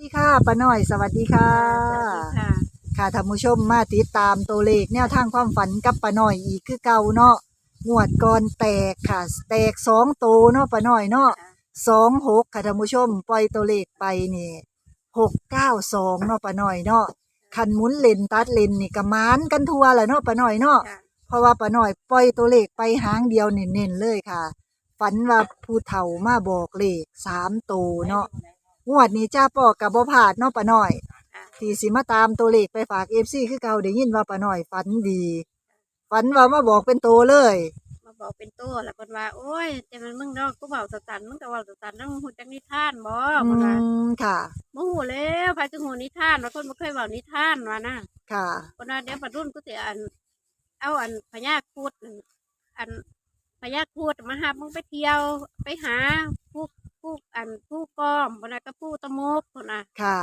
สวัสดีค่ะป้าน้อยสวัสดีค่ะสวัสดีค่ะ ค่ะท่านผู้ชมมาติดตามตัวเลขแนวทางความฝันกับป้าน้อยอีกคือเก่าเนาะงวดก่อนแตกค่ะ แตกสองโตวเนาะป้าน้อยเนาะสองหกค่ะท่านผู้ชม ปล่อยตัวเลขไปนี่หกเก้าสองเนาะป้าน้อยเนาะคันหมุนเลนตัดเลนนี่กระมานกันทั่วแหละเนาะป้าน้อยเนาะค่ะเพราะว่าป้าน้อยปล่อยตัวเลขไปหางเดียวเน้นๆเลยค่ะ ฝันว่าผู้เฒ่ามาบอกเลขสามตัวเนาะ งวดนี้จ้าปอกับบ่พลาดเนาะป้าน้อยค่ะที่สิมาตามตัวเลขไปฝากเอฟซีคือเก่าได้ยินว่าป้าน้อยฝันดี ฝันว่ามาบอกเป็นโตเลย มาบอกเป็นตัวแล้วคนว่า โอ้ยแต่มันมึงดอกกูเบาสตันมึงก็เบาสตันนั่งหูจักนิทานบ่อืคนว่ามค่ะบ่หูแล้วพายจะหูนิทานว่าคนบ่เคยเบานิทานว่านะค่ะคนว่าเดี๋ยวปัดรุ่นกูสิอัน เอาอันพญาครุดนั่นอันพญาครุดมาหามึงไปเที่ยวไปหา ผู้ผู้อันผู้กอมคนน่ะก็ผู้ตะมกคนน่ะค่ะ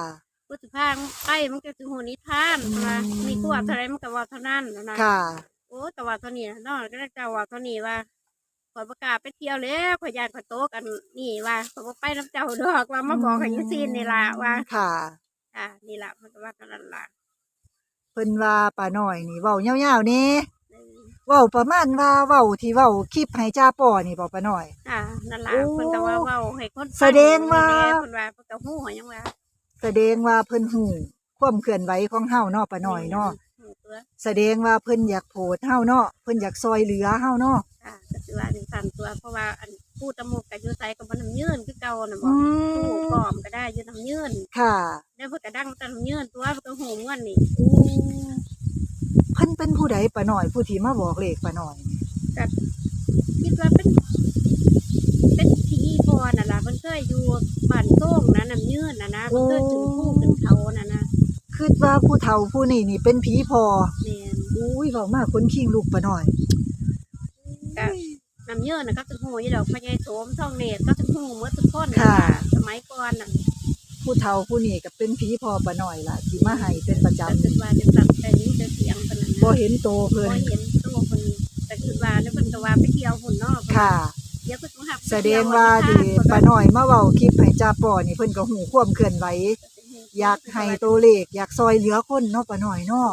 กูสิพามึงไปมึงก็สิหูนิทานคนว่าอืม มีกูว่าเท่าไรมึงก็เว่าเท่านั้นนะค่ะ โอ้แต่ว่าเท่านี้นะเนาะก็ได้เจ้าว่าเท่านี้ว่าขอยประกล้าศไปเที่ยวแล้วขอยยานขอยโต๊ะกันนี่ว่าขอยบ่ไปน้ำเจ้าดอกว่ามาบอกให้อยูซีนนี่ล่ะว่าค่ะ อ่านี่ล่ะมันก็ว่ากันนั่นล่ะเพิ่นว่าป้าน้อยนี่เว้ายาวๆนี่เออ เว้าประมาณว่าเว้าที่เว้าคลิปให้จ้าปอนี่บ่ป้าน้อย อ่านั่นล่ะโอ้เพิ่นก็ว่าเว้าให้คนแสดงว่าฟันี่แหละเพิ่นว่าเพิ่นก็ฮู้หยังว่าแสดงว่าเพิ่นหูความเคลื่อนไหวของเฮาเนาะป้าน้อยเนาะฮู้ตัวแสดงว่าเพิ่นอยากโพดเฮาเนาะเพิ่นอยากซอยเหลือเฮาเนาะอ่าก็สิว่าจังซั่นตัวเพราะว่าอันผู้ตะมุกก็อยู่ไสก็บ่น้ำยืนคือเก่าน่ะบ่อืผู้มกอมก็ได้อยู่น้ำยืนค่ะ แล้วเพิ่นก็ดังแต่น้ำยืนตัวเพิ่นก็ฮู้ม่วนนี่ เพิ่นเป็นผู้ใดป้าน้อย ผู้ที่มาบอกเลขป้าน้อยคิดว่าเป็น เป็นผีพอน่ะล่ะเพิ่นเคยอยู่บ้านโต้งนะน้ำยืนน่ะนะเพิ่นเคยขึ้นภูขึ้นเขาน่ะนะคิดว่าผู้เฒ่าผู้นี้นี่เป็นผีพอแม่นอุ้ยเว้ามาคนคิงลูกป้าน้อย ก็น้ำยืนน่ะก็คือฮู้อยู่ดอกพญายโสมท่องเนตรก็คือฮู้หมดทุกคนน่ค่ะ สมัยก่อนน่ะผู้เฒ่าผู้นี้ก็เป็นผีพอป้าน้อยล่ะที่มาให้เป็นประจำ ก็คือว่าจังซั่นแต่นี้จะเสียงเพิ่นน่ะนะ บ่เห็นโตเพิ่บ่เห็นโตเพิ่นแต่คือว่าแล้วเพิ่นก็ว่าไปเกี่ยวพุ่นนอกค่ะ เดี๋ยวเพิ่นต้องหับแสดงว่าดีป้าน้อยมาเว้าคลิปให้จ้าปอนี่เพิ่นก็หูความเคลื่อนไหวอยากให้โตเลขอยากซอยเหลือคนเนาะป้าน้อยเนาะ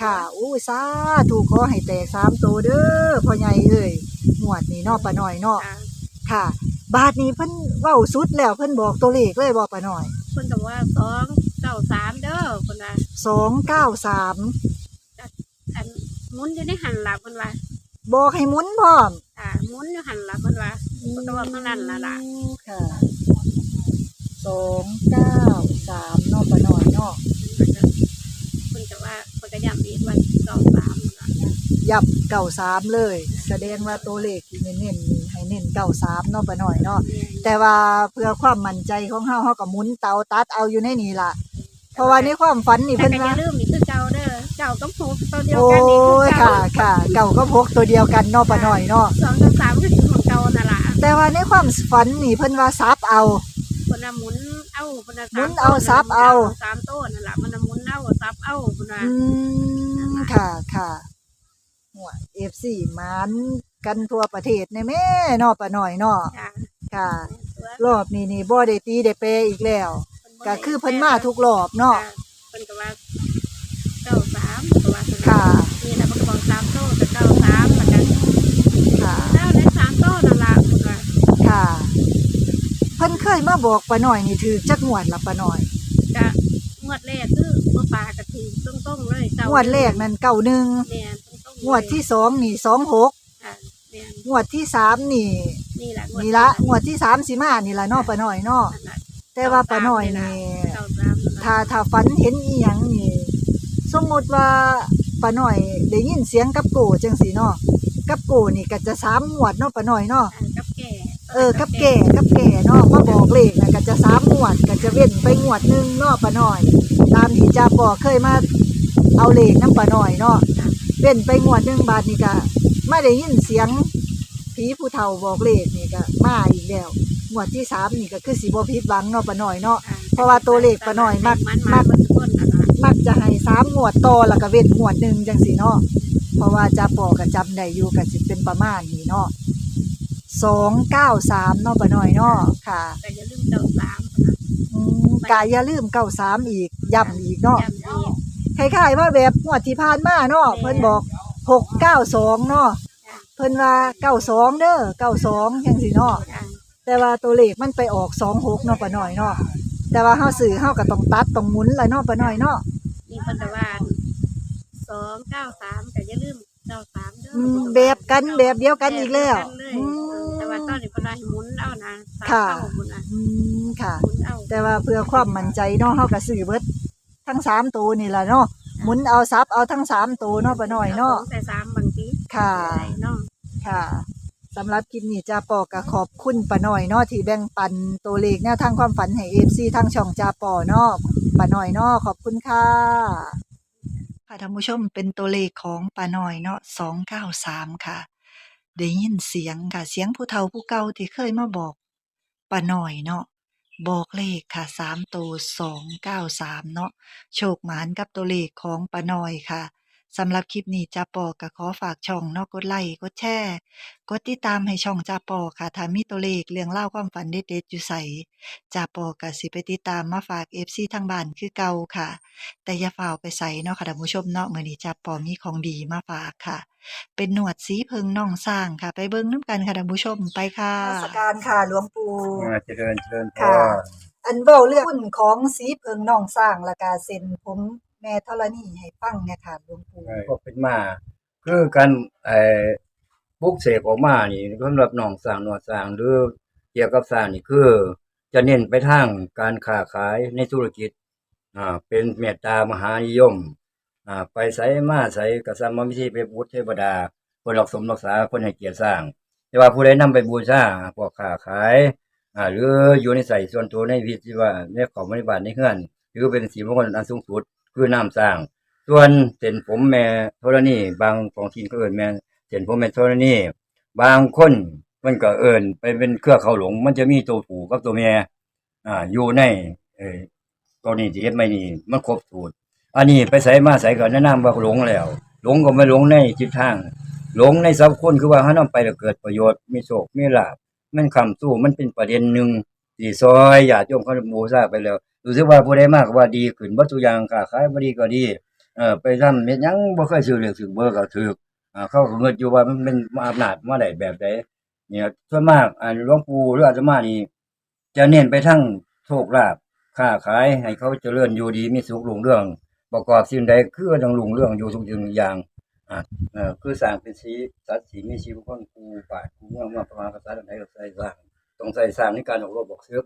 กค่าจัะอู้สาถูกขอให้แตกสามโตเด้อพ่อใหญ่เอ้ยหวดนี่เนาะป้าน้อยเนาะค่ะบาทนี้เพิ่นเว้าสุดแล้วเพิ่นบอกโตัวเลขเลยบอกป้าน้อย เพิ่นก็ว่าสองเก้าสามเด้อเพิ่อนว่าสาม หมุนอยู่ในหันหลังเพิ่นว่าบอกให้หมุนพร้อมอ่าหมุนอยู่หันหลังเพิ่นว่าเพิ่นก็ว่าเท่านั้นล่ะล่ะค่ะสองเก้าสามเนาะป้าน้อยเนาะเพิ่นก็เพิ่นก็ว่าเพิ่นก็ย้ำอีกว่า93ล่ะยับเก้าสามเลย แสดงว่าตัวเลขที่เน้นๆนี่ให้เน้นเก้าสามเนาะป้าน้อยเนาะ แต่ว่าเพื่อความมั่นใจของเฮาเฮาก็หมุนเตาตัดเอาอยู่ในนี่ล่ะ เพราะว่าในความฝันนี่แต่เพิ่นก็อว่า ย่าลืมนี่คือเก่า เด้อเก่ากับผูกตัวเดียวโอ้กันนี่คือยเก่าค่ะค่ะ เก่าก็พกตัวเดียวกันเนาะป้าน้อยเนาะสองกับสามก็คือของเก่านั่นล่ะแต่ว่าในความฝันนี่เพิ่นว่าซับเอาเพิ่นน่ะหมุนเอาเพิ่นน่ะหมุนเอาซับเอา สามโต้นั่นล่ะมันน่ะหมุนเอาซับเอาเพิ่นว่าอืมค่ะค่ะหัว FC มันกันทั่วประเทศในแม่เนาะป้าน้อยเนาะจ้ะค่ะตัวรอบนี้นี่บ่ได้ตีได้เปรอีกแล้วเพิ่นบ่ก็ได้คือเพิ่นมาทุกรอบเนาะ จ้เพิ่นก็ว่าเก้าสามก็ว่าค่ะ นี่แหละเพิ่นก็บอกสามโต้แต่เก้าสามแล้วกันค่ะ แล้วในสามโต้นั่นล่ะเพิ่นว่าค่ะ เพิ่นเคยมาบอกป้าน้อยนี่ถือจักงวดละป้าน้อยก็งวดแรกคือบ่ปลากะทิตรงๆเลยเก้างวดแรกนั่นเก้าหนึ่งแม่นตรงๆเลยงวดที่สองนี่สองหกอ่าแม่นงวดที่สามนี่นี่แหละนี่ละงวดที่สามสิมานี่ละเนาะป้าน้อยเนาะนั่นล่ะแต่ว่าป้าน้อยนี่เก้าสามนั่นล่ะถ้าถ้าฝันเห็นอีหยังนี่ สมมติว่าป้าน้อยได้ยินเสียงกับโกจังสีเนาะกับโกนี่ก็จะสามงวดเนาะป้าน้อยเนาะอ่ากับแก่เออกับแก่กับแก่เนาะมาบอกเลขนะก็จะสามงวดก็จะเว้นไปงวดหนึงเนาะป้าน้อย ตามที่จ่าปอเคยมาเอาเลขน้ำป้าน้อยเนาะเว้นไปงวดหนึงบาทนี่ก็ไม่ได้ยินเสียงผีผู้เฒ่าบอกเลขนี่ก็มาอีกแล้วงวดที่สามนี่ก็คือสีบ่ผิดหวังเนาะป้าน้อยเนาะอ่เพราะว่าตัวเลขป้าน้อยมักมันมัมากกทุกคนนั่นล่ะ มักจะให้สามงวดต่อแล้วก็เว้นงวดหนึ่งจังสีเนาะเพราะว่าจ่าปอก็จำได้อยู่ก็สิเป็นประมาณนี้เนาะสองเก้าสามเนาะป้าน้อยเนาะค่ะแต่อย่าลืมเก้าสามอืมกายอย่าลืมเก้าสามอีกย้ำอีกเนาะจำอีกคล้ายๆว่าแบบงวดที่ผ่านมาเนาะแม่เพิ่นบอกหกเก้าสองเนาะจ้ะเพิ่นว่าเก้าสองเด้อเก้าสองจังสิเนาะจ้ะแต่ว่าตัวเลขมันไปออกสองหกเนาะป้าน้อยเนาะ แต่ว่าเฮาซื้อเฮาก็ต้องตัดต้องหมุนละเนาะป้าน้อยเนาะนี่เพิ่นก็ว่าสองเก้าสามแต่อย่าลืมเก้าสามเด้ออืมแบบกันแบบเดียวกันอีกแล้วแบบเดียกันเลยอืมแต่ว่าตอนนี้เพิ่นว่าให้หมุนเอานะสามค่ะ เก้าหมุนอะอืมค่ะ หมุนเอาแต่ว่าเพื่อความมั่นใจเนาะเฮาก็ซื้อเบิดทั้งสามตัวนี่ล่ะเนาะหมุนเอาซับเอาทั้งสามตัวเนาะป้าน้อยเนาะสองใส่สามบางทีค่ะได้เนาะค่ะ สำหรับคลิปนี้จาปอก็ขอบคุณป้าน้อยเนาะที่แบ่งปันตัวเลขแนวทางความฝันให้ FC ทางช่องจาปอเนาะป้าน้อยเนาะขอบคุณค่ะค่ะท่านผู้ชมเป็นตัวเลขของป้าน้อยเนาะ293ค่ะได้ยินเสียงค่ะเสียงผู้เฒ่าผู้เก่าที่เคยมาบอกป้าน้อยเนาะบอกเลขค่ะ3ตัว293เนาะโชคหมานกับตัวเลขของป้าน้อยค่ะ สำหรับคลิปนี้จาปอก็ขอฝากช่องเนาะกดไลค์กดแชร์กดติดตามให้ช่องจาปอค่ะถ้ามีตัวเลขเรื่องเล่าวความฝันเด็ดๆอยู่ใสจาปอก็สิไปติดตามมาฝาก FC ทางบ้านคือเก่าค่ะ แต่อย่าฝ่าไปใส่เนาะค่ะท่านผู้ชมเนาะมื้อนี้จาปอมีของดีมาฝากค่ะ เป็นหนวดสีเพิงน่องสร้างค่ะ ไปเบิ่งน้ำกันค่ะท่านผู้ชมไปค่ะสการค่ะหลวงปู่อ่าเจริญเจริญพค่ะรอันเว้าเรื่องหุ้นของสีเพิงน่องสร้างและกาเซ็นผม แม่ธรณีให้ฟังเนี่ยค่ะหลวงปู่ก็เป็นมา คือการไอ้บุกเสกออกมานี่สำหรับหนองสร้างหนวดสร้างหรือเกี่ยวกับสร้างนี่คือ จะเน้นไปทางการค้าขายในธุรกิจอ่าเป็นเมตตามหานิยมอ่าไปใส่มาใส่กริย์มิธีไปบูชเทวดาเพื่อรักสมรักษาคนให้เกียรติสร้าง แต่ว่าผู้ใดนำไปบูชาพวกค้าขายอ่าหรืออยู่ในใส่ส่วนตัวในวิธีว่าในของบริบาลในเฮือนหรือเป็นสีมงคลอันสูงสุด คือน้ำสร้าง ส่วนเส้นผมแม่ธรณีบางของทีนก็เอินแม่เส้นผมแม่ธรณีบางคนมันก็เอินไปเป็นเครือเขาหลง มันจะมีตัวผูกับตัวแม่อ่าอยู่ในเออตัวนี้ที่เฮ็ดไม่นี่มันครบสูตรอันนี้ไปใส่มาใส่ก็แนะนำว่าหลงแล้ว หลงก็ไม่หลงในทิศทางหลงในสัพคนคือว่าถ้านำไปแล้วเกิดประโยชน์มีโชคมีลาภมันคำสู้มันเป็นประเด็นหนึ่ง ที่ซอยญาติโยมเขาบูชาไปแล้วรู้สึกว่าผู้ใดมากว่าดีขึ้นบ่ทุกอย่างค้าขายบ่ดีก็ดีเออไปทำเม็ดหยังบ่เคยซื้อเลขซื้อเบอร์ก็ถูกอ่าเขาก็เงินอยู่ว่ามันเป็นอำนาจมาได้แบบใดเนี่ยส่วนมากอันหลวงปู่หรืออาตมานี่จะเน้นไปทั้งโชคลาภค้าขายให้เขาเจริญอยู่ดีมีสุขรุ่งเรือง ประกอบสิ่งใดคือต้องรุ่งเรืองอยู่ทุกสิ่งทุกอย่างอ่าเออคือสร้างเป็นสีสัตว์สีมีชีวิตคนกูป่าดกูเมืองมาประมาณภาษาใดก็ใส่สร้าง ต้องใส่สร้างในการออกรบบอกซื้อ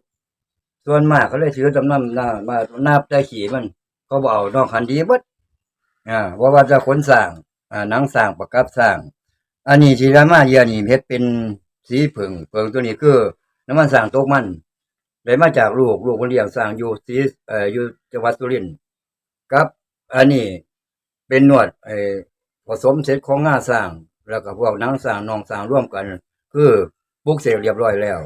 ส่วนมากเขาเลยถือจำนำหน้ามาหนับได้ขี่มันเขาบอกเอานอกคันดีบดอ่าว่าว่าจะขนสร้างอ่าหนังสร้างประกับสร้าง อันนี้ที่รามาเยียนี่เฮ็ดเป็นสีผึ่งเผึ่งตัวนี้คือน้ำมันสร้างตกมันได้มาจากลูกลูกคนเลี้ยงสร้างอยู่สีเอ่ออยู่จังหวัดสุรินทร์กับ อันนี้เป็นนวดไอ้ผสมเสร็จของงาสร้าง แล้วก็พวกนังสร้างนองสร้างร่วมกัน คือปลุกเสกเรียบร้อยแล้ว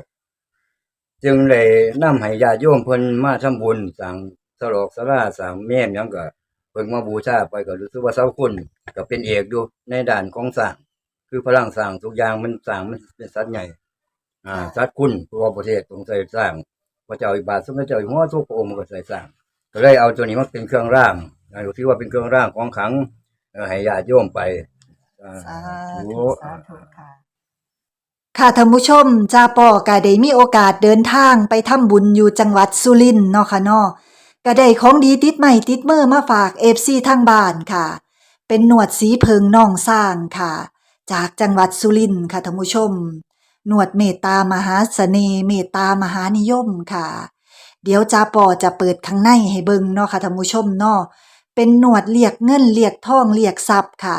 จึงเลยนำให้ญาติโยมเพิ่นมาทำบุญสร้างสลอกสลาสร้างแม่มหยังก็เพิ่งมาบูชาไปก็รู้สึกว่าเสาคุณก็เป็นเอกอยู่ในด่านของสร้าง คือพลังสร้างทุกอย่างมันสร้างมันเป็นสัตว์ใหญ่ อ่าสัตว์คุณตัวประเทศตรงใส่สร้างพระเจ้าอิบาทสมเด็จเจ้าอยู่หัวทุกพระองค์มันก็ใส่สร้าง ก็เลยเอาตัวนี้มาเป็นเครื่องร่างอ่าถือว่าเป็นเครื่องร่างของขลังเอ่อให้ญาติโยมไปอ่า สาธุธุสาธุค่ะ ค่ะท่านผู้ชมจาปอก็ได้มีโอกาสเดินทางไปทำบุญอยู่จังหวัดสุรินทร์เนาะค่ะเนาะก็ได้ของดีติดใหม่ติดเมื่อมาฝาก FC ทางบ้านค่ะ เป็นหนวดสีเพิงน่องสร้างค่ะ จากจังหวัดสุรินทร์ค่ะท่านผู้ชม หนวดเมตตามหาเสน่ห์เมตตามหานิยมค่ะ เดี๋ยวจาปอจะเปิดข้างในให้เบิงเนาะค่ะท่านผู้ชมเนาะเป็นหนวดเรียกเงินเรียกทองเรียกทรัพย์ค่ะ